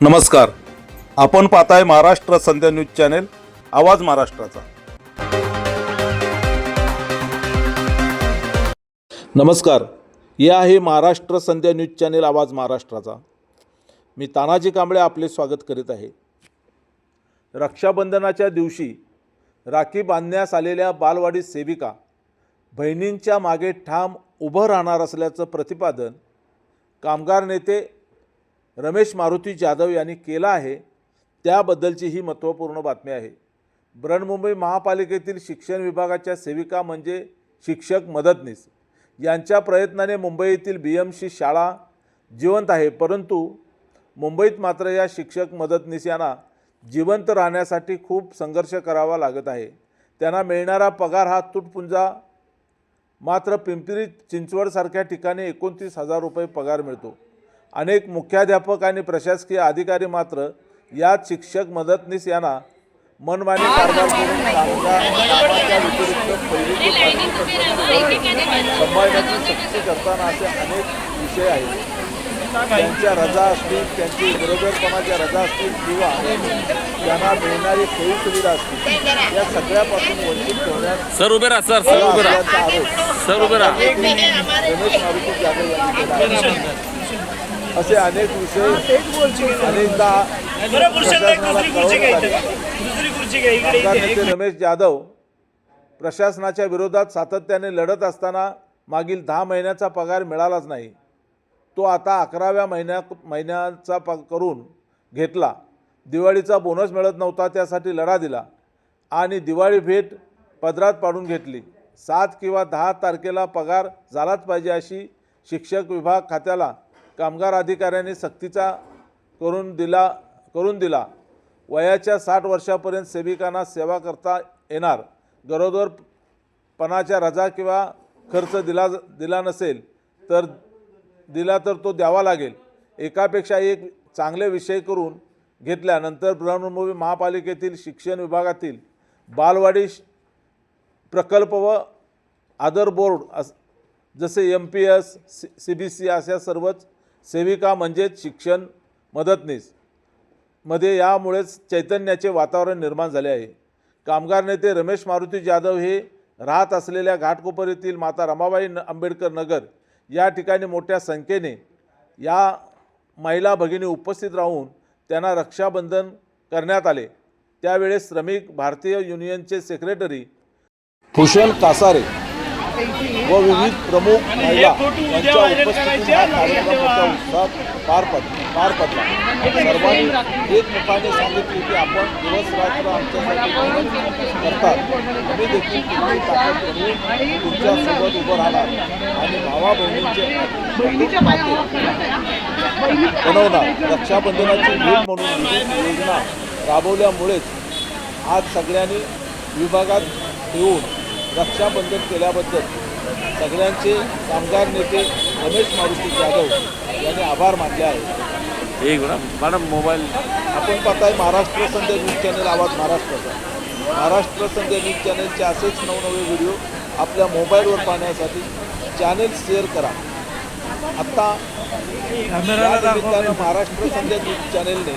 नमस्कार. आपण पाहताय महाराष्ट्र संध्या न्यूज चॅनेल आवाज महाराष्ट्राचा. नमस्कार. हे आहे महाराष्ट्र संध्या न्यूज चॅनेल आवाज महाराष्ट्राचा. मी तानाजी कांबळे आपले स्वागत करीत आहे. रक्षाबंधनाच्या दिवशी राखी बांधण्यास आलेल्या बालवाडी सेविका बहिणींच्या मागे ठाम उभं राहणार असल्याचं प्रतिपादन कामगार नेते रमेश मारुती जाधव यांनी केला आहे त्याबद्दलची ही महत्त्वपूर्ण बातमी आहे. बृहन्मुंबई महापालिकेतील शिक्षण विभागाच्या सेविका म्हणजे शिक्षक मदतनीस. यांच्या प्रयत्नाने मुंबईतील बी एम सी शाळा जिवंत आहे परंतु मुंबईत मात्र या शिक्षक मदतनीस यांना जिवंत राहण्यासाठी खूप संघर्ष करावा लागत आहे. त्यांना मिळणारा पगार हा तुटपुंजा मात्र पिंपरी चिंचवडसारख्या ठिकाणी एकोणतीस हजार रुपये पगार मिळतो. अनेक मुख्याध्यापक आणि प्रशासकीय अधिकारी मात्र यात शिक्षक मदतनीस यांना मनमानी कारभार करून व्यतिरिक्त पाचवीपर्यंत सांभाळण्याची सक्ती करताना असे अनेक विषय आहेत. त्यांच्या रजा असतील त्यांची बरोबरपणाच्या रजा असतील किंवा त्यांना मिळणारी सोयी सुविधा असतील. या सगळ्यापासून वंचित ठेवण्यात सर उभे राहा सर सर उभे राहा. सर उभे राहा. रमेश मारुती जाधव यांनी केला. असे अनेक विषय अनेकदा आमदार. नेते रमेश जाधव प्रशासनाच्या विरोधात सातत्याने लढत असताना मागील दहा महिन्याचा पगार मिळालाच नाही. तो आता अकराव्या महिन्या महिन्याचा प करून घेतला. दिवाळीचा बोनस मिळत नव्हता त्यासाठी लढा दिला आणि दिवाळी भेट पदरात पाडून घेतली. सात किंवा दहा तारखेला पगार झालाच पाहिजे अशी शिक्षक विभाग खात्याला कामगार अधिकाऱ्यांनी सक्तीचा करून दिला करून दिला. वयाच्या साठ वर्षापर्यंत सेविकांना सेवा करता येणार. गरोदरपणाच्या रजा किंवा खर्च दिला दिला नसेल तर दिला तर तो द्यावा लागेल. एकापेक्षा एक चांगले विषय करून घेतल्यानंतर बृहन्मुंबई महापालिकेतील शिक्षण विभागातील बालवाडी श- प्रकल्प व आदर बोर्ड अस जसे M P S C C B C अशा सर्वच सेविका म्हणजेच शिक्षण मदतनीस. मध्ये यामुळेच चैतन्याचे वातावरण निर्माण झाले आहे. कामगार नेते रमेश मारुती जाधव हे राहत असलेल्या घाटकोपरीतील माता रमाबाई न आंबेडकर नगर या ठिकाणी मोठ्या संख्येने या महिला भगिनी उपस्थित राहून त्यांना रक्षाबंधन करण्यात आले. त्यावेळेस श्रमिक भारतीय युनियनचे सेक्रेटरी भूषण कासारे व विविध प्रमुख महिला यांच्या उपस्थितीत हा कार्यक्रम मोठ्या उत्साहात पार पड पार पडला. सर्वांनी एकमुखाने सांगितले की आपण दिवस रात्र आमच्यासाठी करतात. आम्ही देखील तुमची ताकद बनवून तुमच्यासोबत उभं राहणार. आणि भावा बहिणींचे बनवणार. रक्षाबंधनाची भेट म्हणून योजना राबवल्यामुळेच आज सगळ्यांनी विभागात येऊन रक्षाबंधन केल्याबद्दल सगळ्यांचे कामगार नेते रमेश मारुती जाधव यांनी आभार मानले आहेत. एक मॅडम मोबाईल. आपण पाहताय महाराष्ट्र संध्या न्यूज चॅनल आवाज महाराष्ट्राचा. महाराष्ट्र संध्या न्यूज चॅनलचे असेच नवनवे व्हिडिओ आपल्या मोबाईलवर पाहण्यासाठी चॅनल शेअर करा. आत्ता निमित्तानं महाराष्ट्र संध्या न्यूज चॅनलने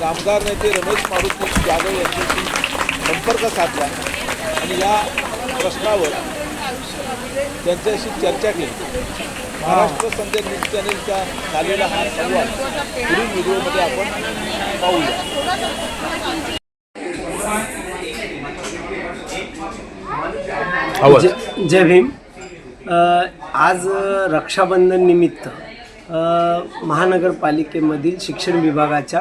कामगार नेते रमेश मारुती जाधव यांच्याशी संपर्क साधला आणि या प्रश्नावर त्यांच्याशी चर्चा केली. महाराष्ट्र संध्या न्यूज चॅनलचा झालेला हा संवाद पुढील व्हिडिओमध्ये आपण पाहूया. जय जय भीम. आज रक्षाबंधन निमित्त अ, महानगरपालिकेमधील शिक्षण विभागाच्या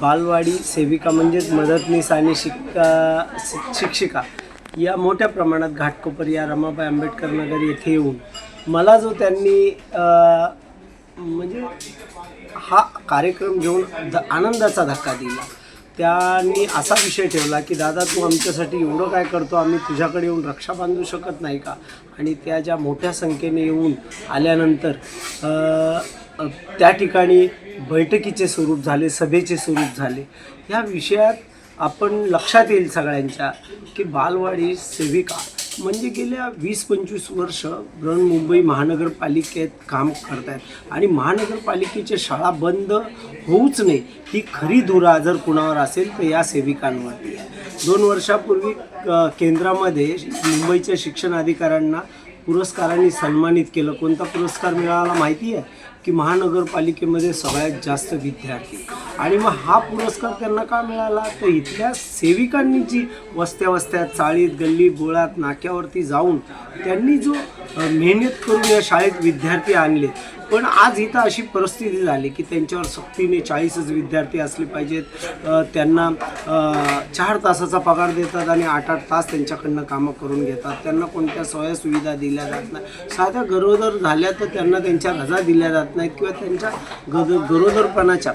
बालवाडी सेविका म्हणजेच मदतनीस आणि शिक अ, शि- शिक्षिका या मोठ्या प्रमाणात घाटकोपर या रमाबाई आंबेडकर नगर येथे येऊन मला जो त्यांनी म्हणजे हा कार्यक्रम घेऊन ध आनंदाचा धक्का दिला. त्यांनी असा विषय ठेवला की दादा तू आमच्यासाठी एवढं काय करतो? आम्ही तुझ्याकडे येऊन रक्षा बांधू शकत नाही का? आणि त्या ज्या मोठ्या संख्येने येऊन आल्यानंतर त्या ठिकाणी बैठकीचे स्वरूप झाले सभेचे स्वरूप झाले. या विषयात आपण लक्षात येईल सगळ्यांच्या की बालवाडी सेविका म्हणजे गेल्या वीस पंचवीस वर्ष बृहन्मुंबई महानगरपालिकेत काम करत आहेत आणि महानगरपालिकेच्या शाळा बंद होऊच नाही ही खरी धुरा जर कुणावर असेल तर या सेविकांवरती आहे. दोन वर्षापूर्वी केंद्रामध्ये मुंबईच्या शिक्षण अधिकाऱ्यांना पुरस्कारांनी सन्मानित केलं. कोणता पुरस्कार मिळाला माहिती आहे? की महानगरपालिकेमध्ये सगळ्यात जास्त विद्यार्थी. आणि मग हा पुरस्कार त्यांना का मिळाला? तर इथल्या सेविकांनी जी वस्त्या वस्त्या चाळीत गल्ली बोळात नाक्यावरती जाऊन त्यांनी जो मेहनत करून या शाळेत विद्यार्थी आणले पण आज इथं अशी परिस्थिती झाली की त्यांच्यावर सक्तीने चाळीसच विद्यार्थी असले पाहिजेत. त्यांना चार तासाचा पगार देतात आणि आठ आठ तास त्यांच्याकडनं कामं करून घेतात. त्यांना कोणत्या सोया सुविधा दिल्या जात नाही. साध्या गरोदर झाल्या तर त्यांना त्यांच्या रजा दिल्या जात नाहीत किंवा त्यांच्या गद गरोदरपणाच्या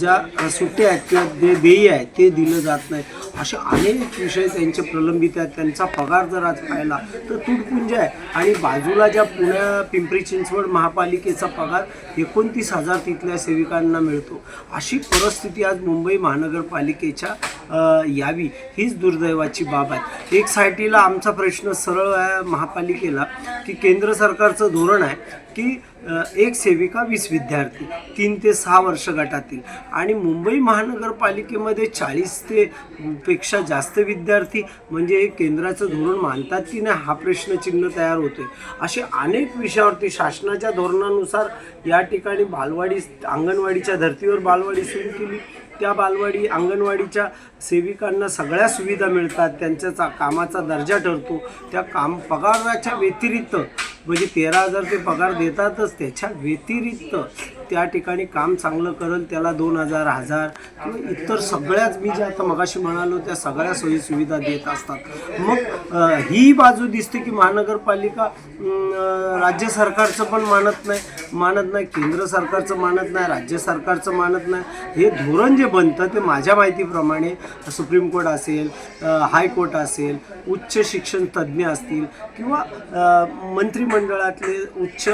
ज्या सुट्ट्या आहेत किंवा जे देय आहेत ते दिलं जात नाही. असे अनेक विषय त्यांचे प्रलंबित आहेत. त्यांचा पगार जर आज पाहिला तर तुटपुंज आहे. आणि बाजूला ज्या पुण्या पिंपरी चिंचवड महापालिकेचा पगार एकोणतीस हजार तिथल्या सेविकांना मिळतो. अशी परिस्थिती आज मुंबई महानगरपालिकेच्या यावी हीच दुर्दैवाची बाब आहे. एक साईडला आमचा प्रश्न सरळ आहे महापालिकेला की केंद्र सरकारचं धोरण आहे की एक सेविका वीस विद्यार्थी तीन ते सहा वर्ष गटातील. आणि मुंबई महानगरपालिकेमध्ये चाळीस ते पेक्षा जास्त विद्यार्थी म्हणजे हे केंद्राचं धोरण मानतात की नाही हा प्रश्नचिन्ह तयार होतोय. असे अनेक विषयावरती शासनाच्या धोरणानुसार या ठिकाणी बालवाडी अंगणवाडीच्या धर्तीवर बालवाडी सुरू केली. त्या बालवाडी अंगणवाडीच्या सेविकांना सगळ्या सुविधा मिळतात त्यांच्या कामाचा दर्जा ठरतो. त्या काम पगाराच्या व्यतिरिक्त म्हणजे तेरा हजार ते पगार देतातच त्याच्या व्यतिरिक्त त्या ठिकाणी काम चांगलं करेल त्याला दोन हजार हजार किंवा इतर सगळ्याच मी जे आता मगाशी म्हणालो त्या सगळ्या सोयी सुविधा देत असतात. मग ही बाजू दिसते की महानगरपालिका राज्य सरकारचं पण मानत नाही मानत नाही केंद्र सरकारचं मानत नाही राज्य सरकारचं मानत नाही. हे धोरण जे बनतं ते माझ्या माहितीप्रमाणे सुप्रीम कोर्ट असेल हायकोर्ट असेल उच्च शिक्षण तज्ज्ञ असतील किंवा मंत्री मंडळातले उच्च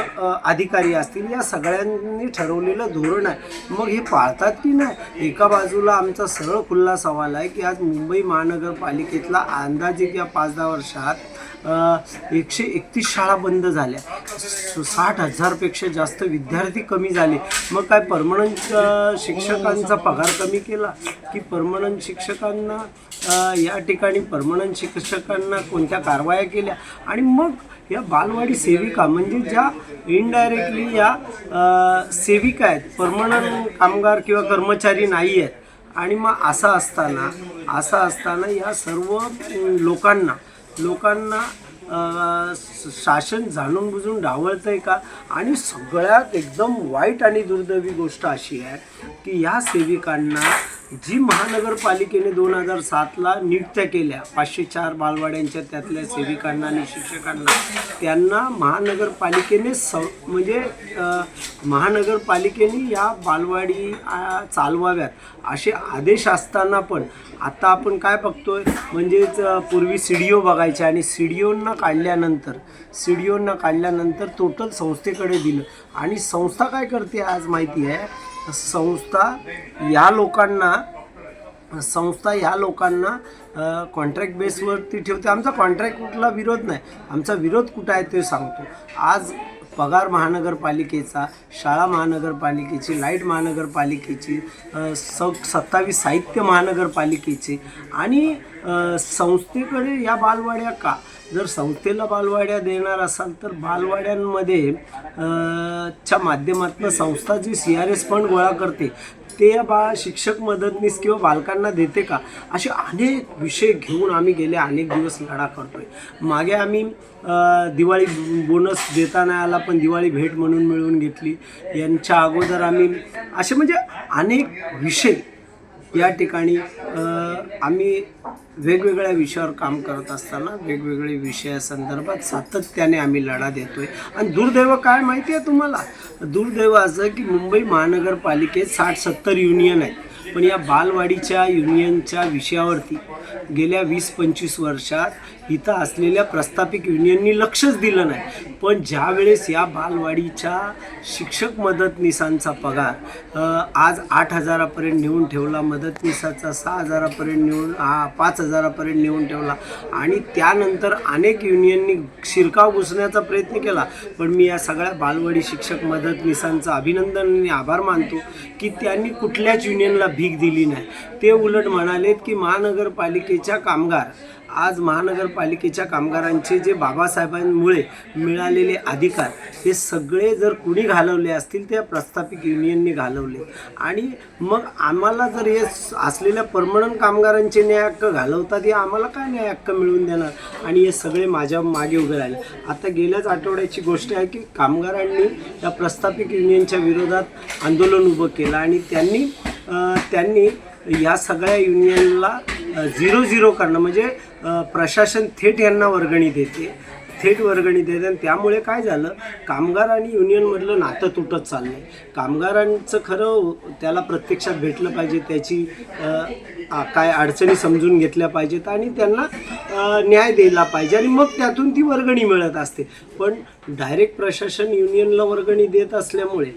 अधिकारी असतील या सगळ्यांनी ठरवलेलं धोरण आहे. मग हे पाळतात की नाही? एका बाजूला आमचा सरळ खुल्ला सवाल आहे की आज मुंबई महानगरपालिकेतला अंदाजे किंवा पाच दहा वर्षात एकशे एकतीस शाळा बंद झाल्या. साठ हजारपेक्षा जास्त विद्यार्थी कमी झाले. मग काय परमनंट शिक्षकांचा पगार कमी केला? की परमनंट शिक्षकांना या ठिकाणी परमनंट शिक्षकांना कोणत्या कारवाया केल्या? आणि मग या बालवाडी सेविका म्हणजे ज्या इनडायरेक्टली या सेविका आहेत परमनंट कामगार किंवा कर्मचारी नाही आहेत आणि मग असं असताना असं असताना या सर्व लोकांना लोकांना शासन जाणून बुजून डावळतं आहे का? आणि सगळ्यात एकदम वाईट आणि दुर्दैवी गोष्ट अशी आहे की या सेविकांना जी महानगरपालिकेने दोन हजार सातला नियुक्त्या केल्या पाचशे चार बालवाड्यांच्या त्यातल्या सेविकांना आणि शिक्षकांना त्यांना महानगरपालिकेने स म्हणजे महानगरपालिकेने या बालवाडी चालवाव्यात असे आदेश असताना पण आता आपण काय बघतोय म्हणजेच पूर्वी सी डी ओ बघायचे आणि सी डी ओंना काढल्यानंतर सी डी ओंना काढल्यानंतर टोटल संस्थेकडे दिलं. आणि संस्था काय करते आज माहिती आहे? संस्था या लोकांना संस्था ह्या लोकांना कॉन्ट्रॅक्ट बेसवरती ठेवते. आमचा कॉन्ट्रॅक्ट कुठला विरोध नाही. आमचा विरोध कुठं आहे ते सांगतो. आज पगार महानगरपालिकेचा शाळा महानगरपालिकेची लाइट महानगरपालिकेची स सत्तावीस साहित्य महानगरपालिकेचे आणि संस्थेकडे या बालवाड्या का? जर संस्थेला बालवाड्या देणार असाल तर बालवाड्यांमध्ये च्या माध्यमातून संस्था G C R S fund गोळा करते ते बा शिक्षक मदतनीस किंवा बालकांना देते का? असे अनेक विषय घेऊन आम्ही गेले अनेक दिवस लढा करतोय. मागे आम्ही दिवाळी बोनस देता नाही आला पण दिवाळी भेट म्हणून मिळवून घेतली. यांच्या अगोदर आम्ही असे म्हणजे अनेक विषय या ठिकाणी आम्ही वेगवेगळ्या विषयावर काम करत असताना वेगवेगळे विषयासंदर्भात सातत्याने आम्ही लढा देतोय. आणि दुर्दैव काय माहिती आहे तुम्हाला? दुर्दैव असं की मुंबई महानगरपालिकेत साठ सत्तर युनियन आहेत. पण या बालवाडीच्या युनियनच्या विषयावरती गेल्या वीस पंचवीस वर्षात इथं असलेल्या प्रस्थापित युनियननी लक्षच दिलं नाही. पण ज्या वेळेस या बालवाडीच्या शिक्षक मदतनीसांचा पगार आज आठ हजारापर्यंत नेऊन ठेवला मदतनीसाचा सहा हजारापर्यंत नेऊन हा पाच हजारापर्यंत नेऊन ठेवला आणि त्यानंतर अनेक युनियननी शिरकाव घुसण्याचा प्रयत्न केला. पण मी या सगळ्या बालवाडी शिक्षक मदतनीसांचं अभिनंदन आणि आभार मानतो की त्यांनी कुठल्याच युनियनला भीक दिली नाही. ते उलट म्हणालेत की महानगरपालिकेच्या कामगार आज महानगरपालिकेच्या कामगारांचे जे बाबासाहेबांमुळे मिळालेले अधिकार हे सगळे जर कुणी घालवले असतील त्या प्रस्थापित युनियनने घालवले. आणि मग आम्हाला जर हे असलेल्या परमनंट कामगारांचे न्याय हक्क घालवतात हे आम्हाला काय न्याय हक्क मिळवून देणार? आणि हे सगळे माझ्या मागे उभे राहिले. आता गेल्याच आठवड्याची गोष्ट आहे की कामगारांनी या प्रस्थापित युनियनच्या विरोधात आंदोलन उभं केलं आणि त्यांनी त्यांनी या सगळ्या युनियनला झिरो झिरो करणं म्हणजे प्रशासन थेट यांना वर्गणी देते. थेट वर्गणी देते आणि त्यामुळे काय झालं कामगार आणि युनियनमधलं नातं तुटत चाललं आहे कामगारांचं खरं त्याला प्रत्यक्षात भेटलं पाहिजे त्याची काय अडचणी समजून घेतल्या पाहिजेत आणि त्यांना न्याय द्यायला पाहिजे आणि मग त्यातून ती वर्गणी मिळत असते. पण डायरेक्ट प्रशासन युनियनला वर्गणी देत असल्यामुळे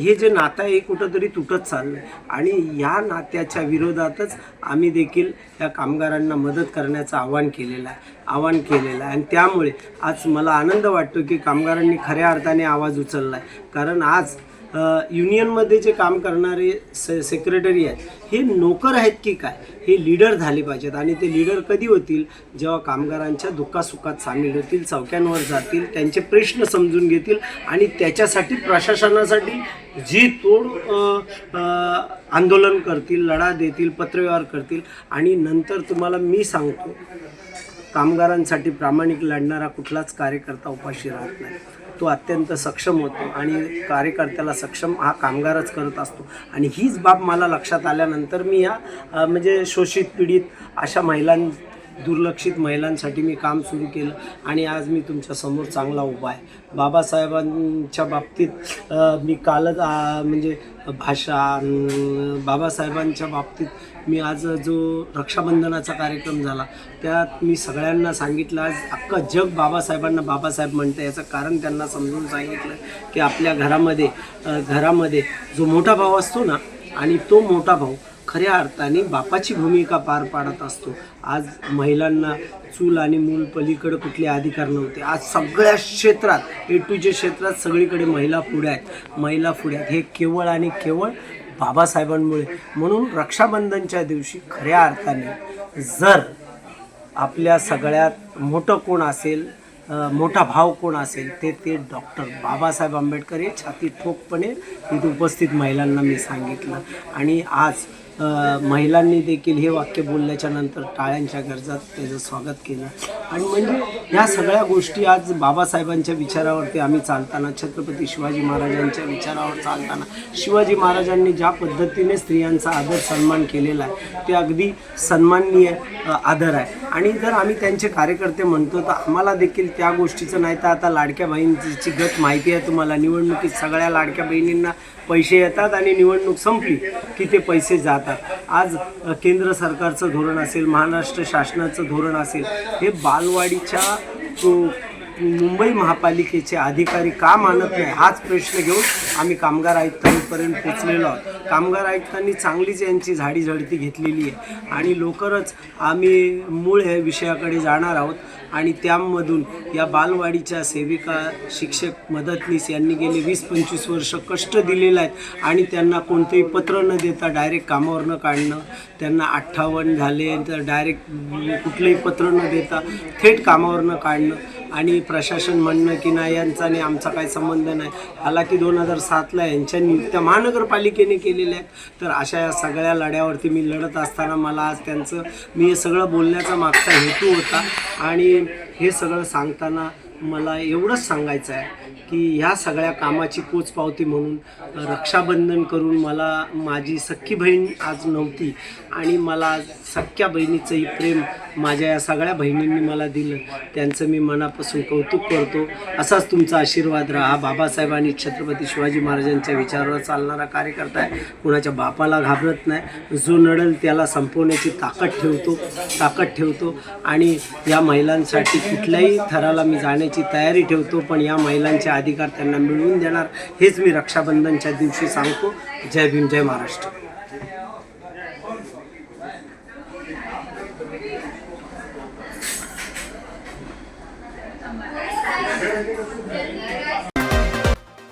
हे जे नातं आहे हे कुठंतरी तुटत चाललं आहे आणि या नात्याच्या विरोधातच आम्ही देखील या कामगारांना मदत करण्याचं आवाहन केलेलं आहे आवाहन केलेलं आहे. आणि त्यामुळे आज मला आनंद वाटतो की कामगारांनी खऱ्या अर्थाने आवाज उचलला आहे कारण आज युनियनमध्ये जे काम करणारे से सेक्रेटरी आहेत हे नोकर आहेत की काय? हे लीडर झाले पाहिजेत आणि ते लीडर कधी होतील? जेव्हा कामगारांच्या दुःखासुखात सामील होतील चौक्यांवर जातील त्यांचे प्रश्न समजून घेतील आणि त्याच्यासाठी प्रशासनासाठी जी तोड आंदोलन करतील लढा देतील पत्रव्यवहार करतील आणि नंतर तुम्हाला मी सांगतो कामगारांसाठी प्रामाणिक लढणारा कुठलाच कार्यकर्ता उपाशी राहत नाही. तो अत्यंत सक्षम होतो आणि कार्यकर्त्याला सक्षम हा कामगारच करत असतो. आणि हीच बाब मला लक्षात आल्यानंतर मी या म्हणजे शोषित पीडित अशा महिलां दुर्लक्षित महिलांसाठी मी काम सुरू केलं आणि आज मी तुमच्यासमोर चांगला उभा आहे. बाबासाहेबांच्या बाबतीत मी कालच म्हणजे भाषा बाबासाहेबांच्या बाबतीत मी आज जो रक्षाबंधनाचा कार्यक्रम झाला त्यात मी सगळ्यांना सांगितलं आज अख्खं जग बाबासाहेबांना बाबासाहेब म्हणतं याचं कारण त्यांना समजून सांगितलं की आपल्या घरामध्ये घरामध्ये जो मोठा भाऊ असतो ना आणि तो मोठा भाऊ खऱ्या अर्थाने बापाची भूमिका पार पाडत असतो. आज महिलांना चूल आणि मूल पलीकडे कुठले अधिकार नव्हते. आज सगळ्या क्षेत्रात ए टू जे क्षेत्रात सगळीकडे महिला पुढे आहेत. महिला पुढे आहेत. हे केवळ आणि केवळ बाबासाहेबांमुळे. म्हणून रक्षाबंधनच्या दिवशी खऱ्या अर्थाने जर आपल्या सगळ्यात मोठं कोण असेल मोठा भाव कोण असेल ते ते डॉक्टर बाबासाहेब आंबेडकर हे छाती ठोकपणे तिथे उपस्थित महिलांना मी सांगितलं. आणि आज महिलांनी देखील हे वाक्य बोलल्याच्या नंतर टाळ्यांच्या गरजात त्याचं स्वागत केलं. आणि म्हणजे ह्या सगळ्या गोष्टी आज बाबासाहेबांच्या विचारावरती आम्ही चालताना छत्रपती शिवाजी महाराजांच्या विचारावर चालताना शिवाजी महाराजांनी ज्या पद्धतीने स्त्रियांचा आदर सन्मान केलेला आहे ते अगदी सन्माननीय आदर आहे. आणि जर आम्ही त्यांचे कार्यकर्ते म्हणतो तर आम्हाला देखील त्या गोष्टीचं नाही तर आता लाडक्या बहिणीची गत माहिती आहे तुम्हाला. निवडणुकीत सगळ्या लाडक्या बहिणींना पैसे येतात आणि निवडणूक संपली की ते पैसे जातात. आज केंद्र सरकारचं धोरण असेल महाराष्ट्र शासनाचं धोरण असेल हे बालवाडीच्या मुंबई महापालिकेचे अधिकारी का मानत नाही? हाच प्रश्न घेऊन आम्ही कामगार आयुक्तांपर्यंत पोचलेलो आहोत. कामगार आयुक्तांनी चांगलीच यांची झाडी झडती घेतलेली आहे. आणि लवकरच आम्ही मूळ ह्या विषयाकडे जाणार आहोत. आणि त्यामधून या बालवाडीच्या सेविका शिक्षक मदतनीस यांनी गेले वीस पंचवीस वर्ष कष्ट दिलेलं आहेत. आणि त्यांना कोणतेही पत्र न देता डायरेक्ट कामावरनं काढणं त्यांना अठ्ठावन्न झाले तर डायरेक्ट कुठलंही पत्र न देता थेट कामावर न काढणं आणि प्रशासन म्हणणं की नाही यांचा आणि आमचा काही संबंध नाही. हालाकी दोन हजार सातला यांच्या नियुक्त्या महानगरपालिकेने केलेल्या आहेत. तर अशा या सगळ्या लढ्यावरती मी लढत असताना मला आज त्यांचं मी हे सगळं बोलण्याचा मागचा हेतू होता. आणि हे सगळं सांगताना मला एवढंच सांगायचं आहे की ह्या सगळ्या कामाची पोचपावती म्हणून रक्षाबंधन करून मला माझी सख्खी बहीण आज नव्हती. आणि मला सख्ख्या बहिणीचंही प्रेम माझ्या या सगळ्या बहिणींनी मला दिलं. त्यांचं मी मनापासून कौतुक करतो. असाच तुमचा आशीर्वाद राहा. बाबासाहेब आणि छत्रपती शिवाजी महाराजांच्या विचारावर चालणारा कार्यकर्ता आहे. कुणाच्या बापाला घाबरत नाही. जो नडल त्याला संपवण्याची ताकद ठेवतो. ताकद ठेवतो. आणि या महिलांसाठी कुठल्याही थराला मी जाण्याची तयारी ठेवतो. पण या महिलांचे अधिकार त्यांना मिळवून देणार. हेच मी रक्षाबंधनच्या दिवशी सांगतो. जय भीम जय महाराष्ट्र.